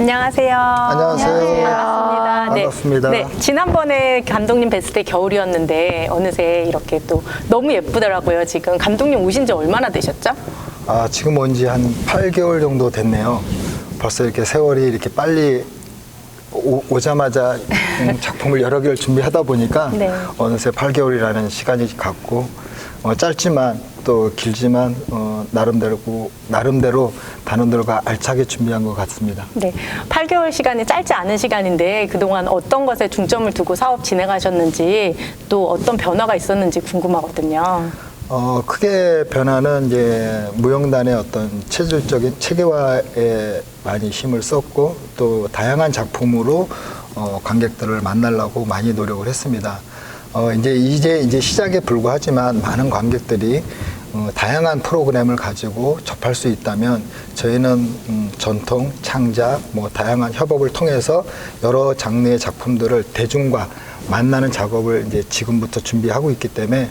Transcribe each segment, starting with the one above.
안녕하세요. 안녕하세요. 반갑습니다. 네. 반갑습니다. 네, 지난번에 감독님 뵀을 때 겨울이었는데 어느새 이렇게 또 너무 예쁘더라고요. 지금 감독님 오신 지 얼마나 되셨죠? 아, 지금 온 지 한 8개월 정도 됐네요. 벌써 이렇게 세월이 이렇게 빨리 오, 자마자 작품을 여러 개를 준비하다 보니까 네. 어느새 8개월이라는 시간이 갔고 어, 짧지만 또 길지만 어, 나름대로 나름대로 단원들과 알차게 준비한 것 같습니다. 네. 8개월 시간이 짧지 않은 시간인데 그동안 어떤 것에 중점을 두고 사업 진행하셨는지 또 어떤 변화가 있었는지 궁금하거든요. 어, 크게 변화는 이제 무용단의 어떤 체질적인 체계화에 많이 힘을 썼고 또 다양한 작품으로 어, 관객들을 만나려고 많이 노력을 했습니다. 어, 이제 이제 이제 시작에 불과하지만 많은 관객들이 어, 다양한 프로그램을 가지고 접할 수 있다면 저희는 음, 전통, 창작, 뭐 다양한 협업을 통해서 여러 장르의 작품들을 대중과 만나는 작업을 이제 지금부터 준비하고 있기 때문에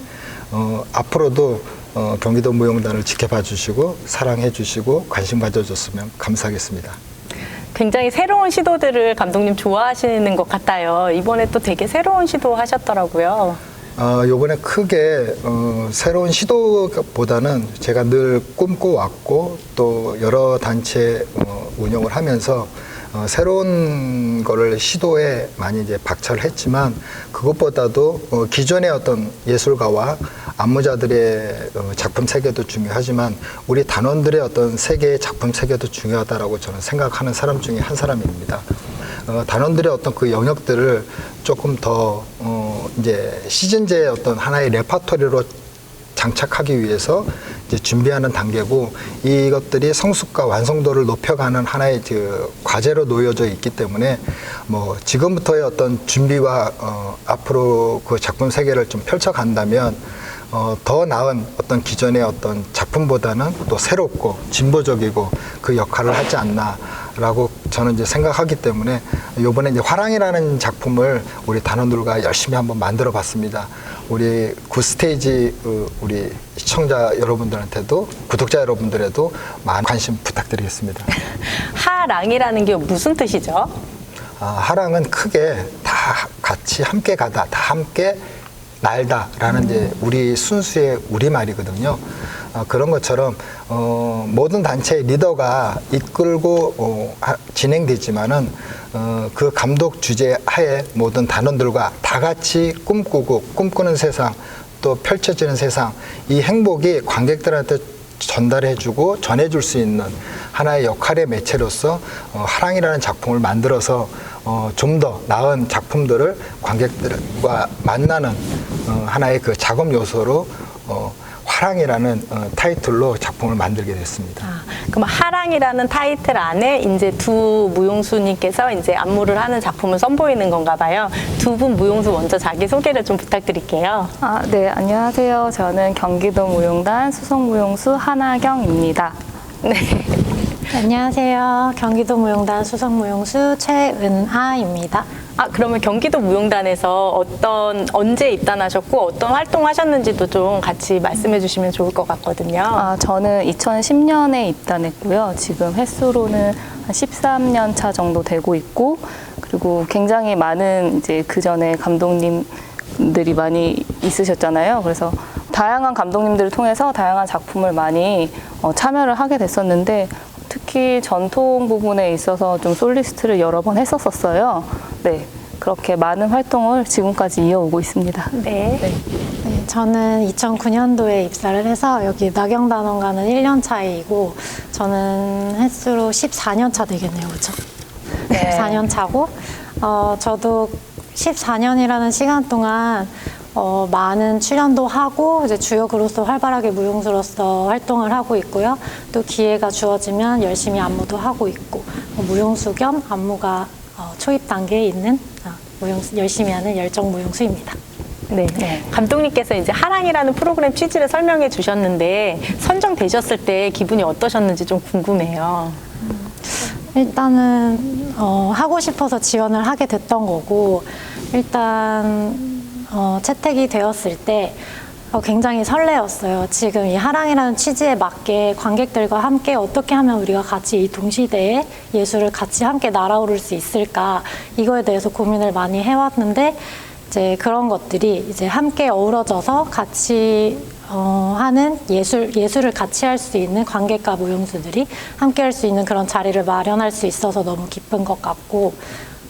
어, 앞으로도 어, 경기도 무용단을 지켜봐 주시고 사랑해 주시고 관심 가져줬으면 감사하겠습니다. 굉장히 새로운 시도들을 감독님 좋아하시는 것 같아요. 이번에 또 되게 새로운 시도 하셨더라고요. 어, 요번에 크게 어, 새로운 시도보다는 제가 늘 꿈꿔왔고 또 여러 단체 어, 운영을 하면서 어, 새로운 거를 시도에 많이 이제 박차를 했지만 그것보다도 어, 기존의 어떤 예술가와 안무자들의 어, 작품 세계도 중요하지만 우리 단원들의 어떤 세계의 작품 세계도 중요하다라고 저는 생각하는 사람 중에 한 사람입니다. 어, 단원들의 어떤 그 영역들을 조금 더 어, 이제 시즌제의 어떤 하나의 레파토리로 장착하기 위해서 준비하는 단계고 이것들이 성숙과 완성도를 높여가는 하나의 그 과제로 놓여져 있기 때문에 뭐 지금부터의 어떤 준비와 어, 앞으로 그 작품 세계를 좀 펼쳐간다면 어, 더 나은 어떤 기존의 어떤 작품보다는 또 새롭고 진보적이고 그 역할을 하지 않나 라고 저는 이제 생각하기 때문에 요번에 이제 화랑이라는 작품을 우리 단원들과 열심히 한번 만들어 봤습니다. 우리 구 스테이지 어, 우리 시청자 여러분들한테도 구독자 여러분들에도 많은 관심 부탁드리겠습니다. 하랑이라는 게 무슨 뜻이죠? 아, 하랑은 크게 다 같이 함께 가다, 다 함께 날다라는 이제 우리 순수의 우리 말이거든요. 아, 그런 것처럼 어, 모든 단체의 리더가 이끌고 어, 하- 진행되지만은 어, 그 감독 주제 하에 모든 단원들과 다 같이 꿈꾸고 꿈꾸는 세상 또 펼쳐지는 세상 이 행복이 관객들한테 전달해주고 전해줄 수 있는 하나의 역할의 매체로서 어, 하랑이라는 작품을 만들어서 어, 좀 더 나은 작품들을 관객들과 만나는 어, 하나의 그 작업 요소로 어, 화랑이라는 어, 타이틀로 작품을 만들게 됐습니다. 아, 그럼 하랑이라는 타이틀 안에 이제 두 무용수님께서 이제 안무를 하는 작품을 선보이는 건가 봐요. 두 분 무용수 먼저 자기 소개를 좀 부탁드릴게요. 아, 네, 안녕하세요. 저는 경기도 무용단 수성무용수 한하경입니다. 네. 안녕하세요. 경기도 무용단 수석무용수 최은하입니다. 아, 그러면 경기도 무용단에서 어떤 언제 입단하셨고 어떤 활동하셨는지도 좀 같이 말씀해 주시면 좋을 것 같거든요. 아, 저는 2010년에 입단했고요. 지금 횟수로는 한 13년 차 정도 되고 있고, 그리고 굉장히 많은 이제 그 전에 감독님들이 많이 있으셨잖아요. 그래서 다양한 감독님들을 통해서 다양한 작품을 많이 어, 참여를 하게 됐었는데, 특히 전통 부분에 있어서 좀 솔리스트를 여러 번 했었었어요. 네. 그렇게 많은 활동을 지금까지 이어오고 있습니다. 네. 네, 저는 2009년도에 입사를 해서 여기 나경단원과는 1년 차이고 저는 횟수로 14년 차 되겠네요. 그렇죠? 네. 14년 차고 어, 저도 14년이라는 시간 동안 어, 많은 출연도 하고 이제 주역으로서 활발하게 무용수로서 활동을 하고 있고요. 또 기회가 주어지면 열심히 안무도 하고 있고 뭐 무용수 겸 안무가 어, 초입 단계에 있는 어, 무용수, 열심히 하는 열정 무용수입니다. 네. 감독님께서 이제 하랑이라는 프로그램 취지를 설명해 주셨는데 선정되셨을 때 기분이 어떠셨는지 좀 궁금해요. 일단은 어, 하고 싶어서 지원을 하게 됐던 거고 일단 어, 채택이 되었을 때 어, 굉장히 설레었어요. 지금 이 하랑이라는 취지에 맞게 관객들과 함께 어떻게 하면 우리가 같이 이 동시대에 예술을 같이 함께 날아오를 수 있을까 이거에 대해서 고민을 많이 해왔는데 이제 그런 것들이 이제 함께 어우러져서 같이 어, 하는 예술 예술을 같이 할 수 있는 관객과 무용수들이 함께 할 수 있는 그런 자리를 마련할 수 있어서 너무 기쁜 것 같고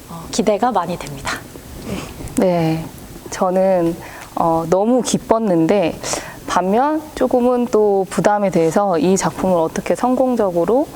어, 기대가 많이 됩니다. 네, 저는 어, 너무 기뻤는데 반면 조금은 또 부담이 돼서 이 작품을 어떻게 성공적으로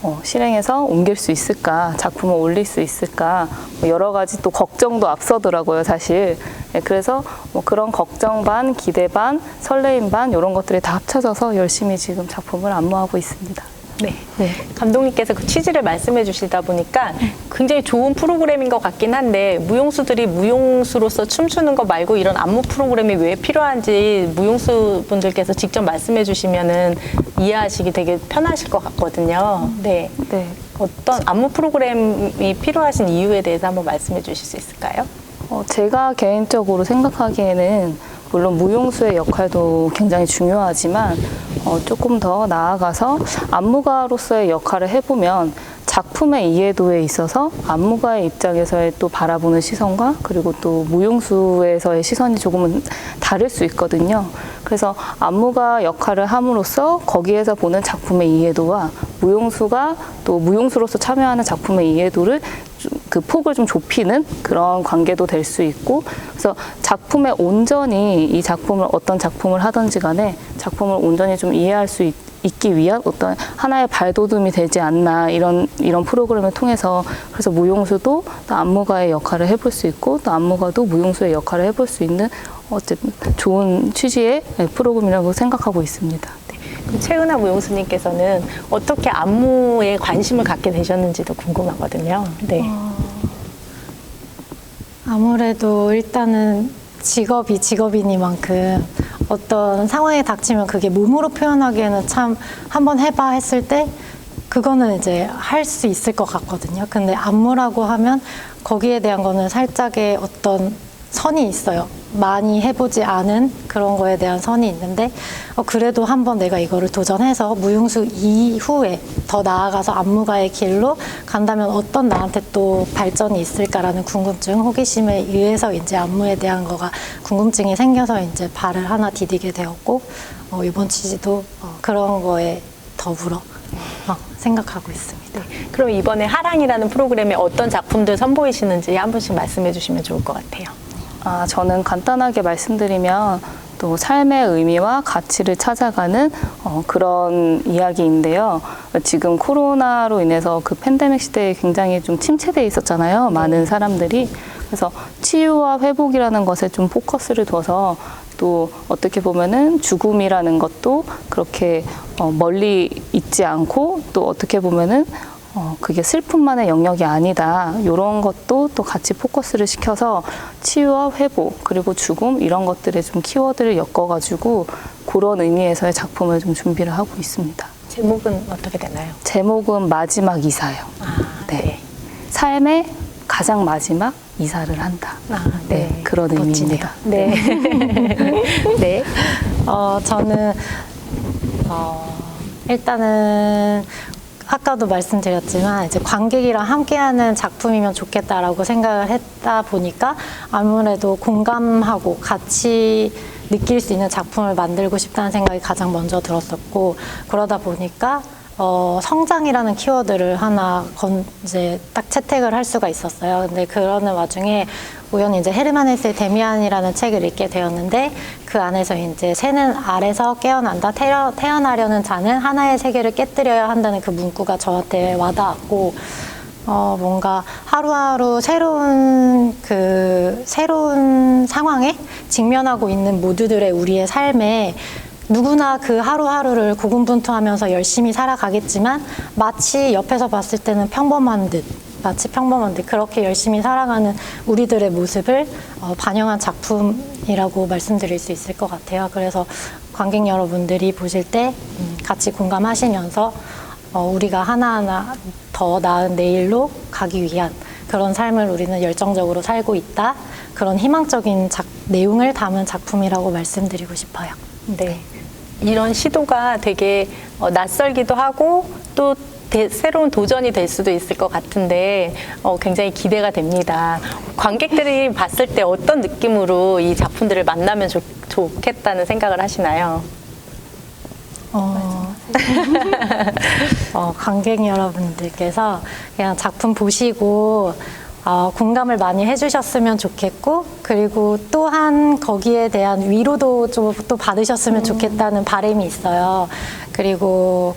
어, 실행해서 옮길 수 있을까, 작품을 올릴 수 있을까, 뭐 여러 가지 또 걱정도 앞서더라고요, 사실. 네, 그래서 뭐 그런 걱정 반, 기대 반, 설레임 반, 이런 것들이 다 합쳐져서 열심히 지금 작품을 안무하고 있습니다. 네. 네. 감독님께서 그 취지를 말씀해 주시다 보니까 굉장히 좋은 프로그램인 것 같긴 한데 무용수들이 무용수로서 춤추는 거 말고 이런 안무 프로그램이 왜 필요한지 무용수 분들께서 직접 말씀해 주시면은 이해하시기 되게 편하실 것 같거든요. 네. 네. 어떤 안무 프로그램이 필요하신 이유에 대해서 한번 말씀해 주실 수 있을까요? 어, 제가 개인적으로 생각하기에는 물론 무용수의 역할도 굉장히 중요하지만 어, 조금 더 나아가서 안무가로서의 역할을 해보면 작품의 이해도에 있어서 안무가의 입장에서의 또 바라보는 시선과 그리고 또 무용수에서의 시선이 조금은 다를 수 있거든요. 그래서 안무가 역할을 함으로써 거기에서 보는 작품의 이해도와 무용수가 또 무용수로서 참여하는 작품의 이해도를 좀 그 폭을 좀 좁히는 그런 관계도 될 수 있고 그래서 작품에 온전히 이 작품을 어떤 작품을 하든지 간에 작품을 온전히 좀 이해할 수 있, 있기 위한 어떤 하나의 발돋움이 되지 않나 이런 이런 프로그램을 통해서 그래서 무용수도 또 안무가의 역할을 해볼 수 있고 또 안무가도 무용수의 역할을 해볼 수 있는 어쨌든 좋은 취지의 프로그램이라고 생각하고 있습니다. 최은하 무용수님께서는 어떻게 안무에 관심을 갖게 되셨는지도 궁금하거든요. 네. 아무래도 일단은 직업이 직업이니만큼 어떤 상황에 닥치면 그게 몸으로 표현하기에는 참 한번 해봐 했을 때 그거는 이제 할 수 있을 것 같거든요. 근데 안무라고 하면 거기에 대한 거는 살짝의 어떤 선이 있어요. 많이 해보지 않은 그런 거에 대한 선이 있는데 어, 그래도 한번 내가 이거를 도전해서 무용수 이후에 더 나아가서 안무가의 길로 간다면 어떤 나한테 또 발전이 있을까라는 궁금증, 호기심에 의해서 이제 안무에 대한 거가 궁금증이 생겨서 이제 발을 하나 디디게 되었고 어, 이번 취지도 어, 그런 거에 더불어 어, 생각하고 있습니다. 그럼 이번에 하랑이라는 프로그램에 어떤 작품들 선보이시는지 한 분씩 말씀해 주시면 좋을 것 같아요. 아, 저는 간단하게 말씀드리면 또 삶의 의미와 가치를 찾아가는 어, 그런 이야기인데요. 지금 코로나로 인해서 그 팬데믹 시대에 굉장히 좀 침체돼 있었잖아요. 많은 사람들이. 그래서 치유와 회복이라는 것에 좀 포커스를 둬서 또 어떻게 보면은 죽음이라는 것도 그렇게 어, 멀리 있지 않고 또 어떻게 보면은 어, 그게 슬픔만의 영역이 아니다. 이런 것도 또 같이 포커스를 시켜서 치유와 회복, 그리고 죽음, 이런 것들에 좀 키워드를 엮어가지고 그런 의미에서의 작품을 좀 준비를 하고 있습니다. 제목은 어떻게 되나요? 제목은 마지막 이사요. 아, 네. 삶의 가장 마지막 이사를 한다. 아, 네, 그런 멋지네요. 의미입니다. 네. 네. 어, 저는 어, 일단은 아까도 말씀드렸지만 이제 관객이랑 함께하는 작품이면 좋겠다라고 생각을 했다 보니까 아무래도 공감하고 같이 느낄 수 있는 작품을 만들고 싶다는 생각이 가장 먼저 들었었고 그러다 보니까 어, 성장이라는 키워드를 하나 건 이제 딱 채택을 할 수가 있었어요. 근데 그러는 와중에 우연히 이제 헤르만 헤스의 데미안이라는 책을 읽게 되었는데 그 안에서 이제 새는 알에서 깨어난다 태어, 태어나려는 자는 하나의 세계를 깨뜨려야 한다는 그 문구가 저한테 와닿았고 어, 뭔가 하루하루 새로운 그 새로운 상황에 직면하고 있는 모두들의 우리의 삶에 누구나 그 하루하루를 고군분투하면서 열심히 살아가겠지만 마치 옆에서 봤을 때는 평범한 듯 마치 평범한 듯 그렇게 열심히 살아가는 우리들의 모습을 어, 반영한 작품이라고 말씀드릴 수 있을 것 같아요. 그래서 관객 여러분들이 보실 때 음, 같이 공감하시면서 어, 우리가 하나하나 더 나은 내일로 가기 위한 그런 삶을 우리는 열정적으로 살고 있다. 그런 희망적인 작, 내용을 담은 작품이라고 말씀드리고 싶어요. 네. 이런 시도가 되게 어, 낯설기도 하고 또 대- 새로운 도전이 될 수도 있을 것 같은데 어, 굉장히 기대가 됩니다. 관객들이 봤을 때 어떤 느낌으로 이 작품들을 만나면 좋, 좋겠다는 생각을 하시나요? 어, 어, 관객 여러분들께서 그냥 작품 보시고 어, 공감을 많이 해주셨으면 좋겠고 그리고 또한 거기에 대한 위로도 좀 또 받으셨으면 좋겠다는 바람이 있어요. 그리고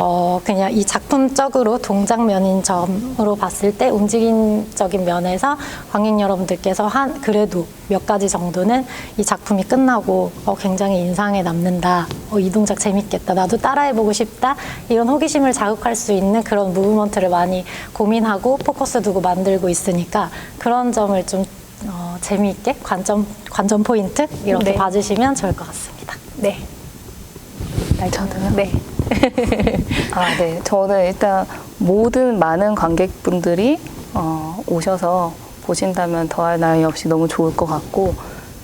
어, 그냥 이 작품적으로 동장면인 점으로 봤을 때 움직임적인 면에서 관객 여러분들께서 한 그래도 몇 가지 정도는 이 작품이 끝나고 어, 굉장히 인상에 남는다. 어, 이 동작 재밌겠다. 나도 따라해보고 싶다. 이런 호기심을 자극할 수 있는 그런 무브먼트를 많이 고민하고 포커스 두고 만들고 있으니까 그런 점을 좀 어, 재미있게 관점 관점 포인트 이렇게 네. 봐주시면 좋을 것 같습니다. 네. 저도요? 네. 아, 네. 저는 일단 모든 많은 관객분들이 어, 오셔서 보신다면 더할 나위 없이 너무 좋을 것 같고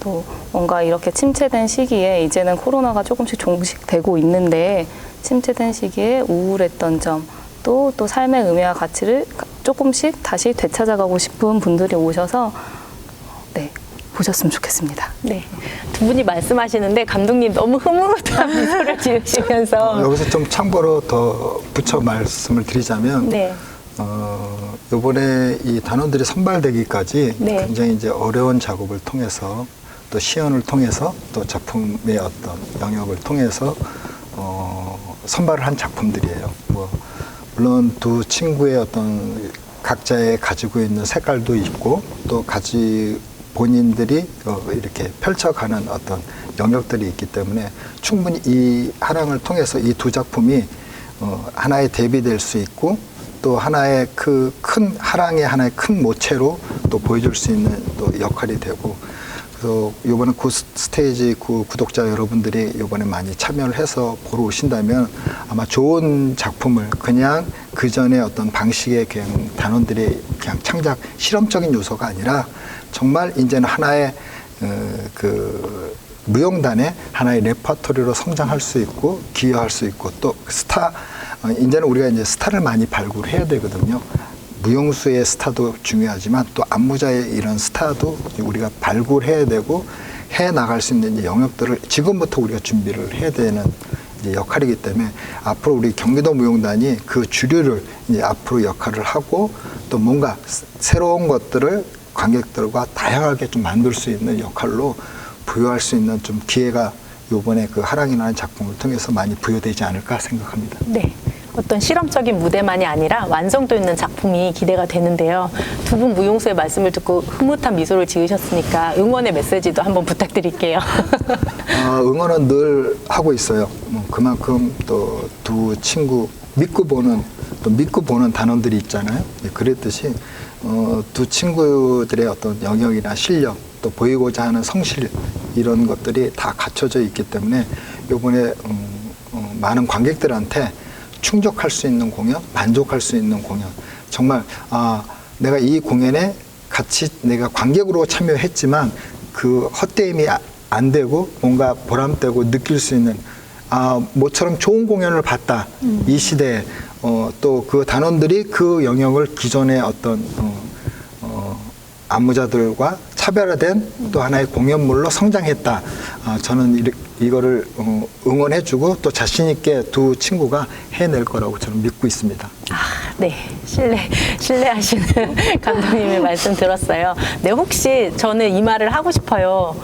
또 뭔가 이렇게 침체된 시기에 이제는 코로나가 조금씩 종식되고 있는데 침체된 시기에 우울했던 점 또 또 삶의 의미와 가치를 조금씩 다시 되찾아가고 싶은 분들이 오셔서 네 보셨으면 좋겠습니다. 네. 두 분이 말씀하시는데 감독님 너무 흐뭇한 미소를 지으시면서 어, 여기서 좀 참고로 더 붙여 말씀을 드리자면 네. 어, 요번에 이 단원들이 선발되기까지 네. 굉장히 이제 어려운 작업을 통해서 또 시연을 통해서 또 작품의 어떤 영역을 통해서 어, 선발을 한 작품들이에요. 뭐 물론 두 친구의 어떤 각자의 가지고 있는 색깔도 있고 또 가지 본인들이 어, 이렇게 펼쳐가는 어떤 영역들이 있기 때문에 충분히 이 하랑을 통해서 이 두 작품이 어, 하나의 대비될 수 있고 또 하나의 그 큰 하랑의 하나의 큰 모체로 또 보여줄 수 있는 또 역할이 되고 그래서 이번에 구 스테이지 구 구독자 여러분들이 이번에 많이 참여를 해서 보러 오신다면 아마 좋은 작품을 그냥 그 전에 어떤 방식의 그냥 단원들이 그냥 창작 실험적인 요소가 아니라 정말 이제는 하나의 어, 그 무용단의 하나의 레퍼토리로 성장할 수 있고 기여할 수 있고 또 스타 어, 이제는 우리가 이제 스타를 많이 발굴해야 되거든요. 무용수의 스타도 중요하지만 또 안무자의 이런 스타도 우리가 발굴해야 되고 해 나갈 수 있는 영역들을 지금부터 우리가 준비를 해야 되는 역할이기 때문에 앞으로 우리 경기도 무용단이 그 주류를 이제 앞으로 역할을 하고 또 뭔가 스- 새로운 것들을 관객들과 다양하게 좀 만들 수 있는 역할로 부여할 수 있는 좀 기회가 요번에 그 하랑이라는 작품을 통해서 많이 부여되지 않을까 생각합니다. 네. 어떤 실험적인 무대만이 아니라 완성도 있는 작품이 기대가 되는데요. 두 분 무용수의 말씀을 듣고 흐뭇한 미소를 지으셨으니까 응원의 메시지도 한번 부탁드릴게요. 어, 응원은 늘 하고 있어요. 뭐 그만큼 또 두 친구 믿고 보는 또 믿고 보는 단원들이 있잖아요. 예, 그랬듯이 어, 두 친구들의 어떤 영역이나 실력 또 보이고자 하는 성실 이런 것들이 다 갖춰져 있기 때문에 이번에 음, 어, 많은 관객들한테 충족할 수 있는 공연, 만족할 수 있는 공연. 정말 아 내가 이 공연에 같이 내가 관객으로 참여했지만 그 헛되임이 아- 안 되고 뭔가 보람되고 느낄 수 있는 아 모처럼 좋은 공연을 봤다. 이 시대에. 어, 또 그 단원들이 그 영역을 기존의 어떤 어, 어, 안무자들과 차별화된 또 하나의 공연물로 성장했다. 아, 저는 이, 이거를 어, 응원해주고 또 자신 있게 두 친구가 해낼 거라고 저는 믿고 있습니다. 아, 네. 신뢰, 신뢰하시는 감독님의 말씀 들었어요. 네, 혹시 저는 이 말을 하고 싶어요.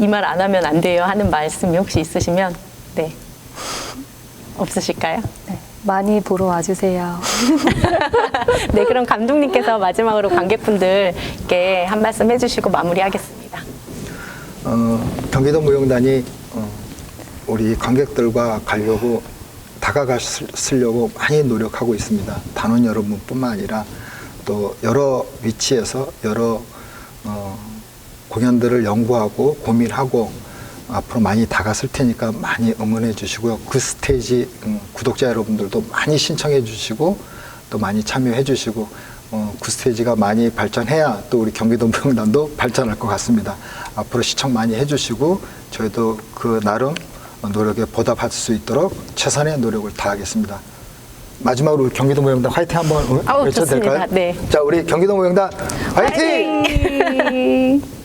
이 말 안 하면 안 돼요. 하는 말씀이 혹시 있으시면, 네. 없으실까요? 네, 많이 보러 와주세요. 네, 그럼 감독님께서 마지막으로 관객분들께 한 말씀 해주시고 마무리하겠습니다. 어, 경기도 무용단이 어, 우리 관객들과 가려고 다가가려고 많이 노력하고 있습니다. 단원 여러분뿐만 아니라 또 여러 위치에서 여러 어, 공연들을 연구하고 고민하고 앞으로 많이 다가설 테니까 많이 응원해 주시고요. 그 스테이지 음, 구독자 여러분들도 많이 신청해 주시고 또 많이 참여해 주시고 어, 구스테이지가 많이 발전해야 또 우리 경기도 무용단도 발전할 것 같습니다. 앞으로 시청 많이 해 주시고 저희도 그 나름 노력에 보답할 수 있도록 최선의 노력을 다하겠습니다. 마지막으로 경기도 무용단 화이팅 한번 외쳐도 좋습니다. 될까요? 네. 자, 우리 경기도 무용단 화이팅! 화이팅!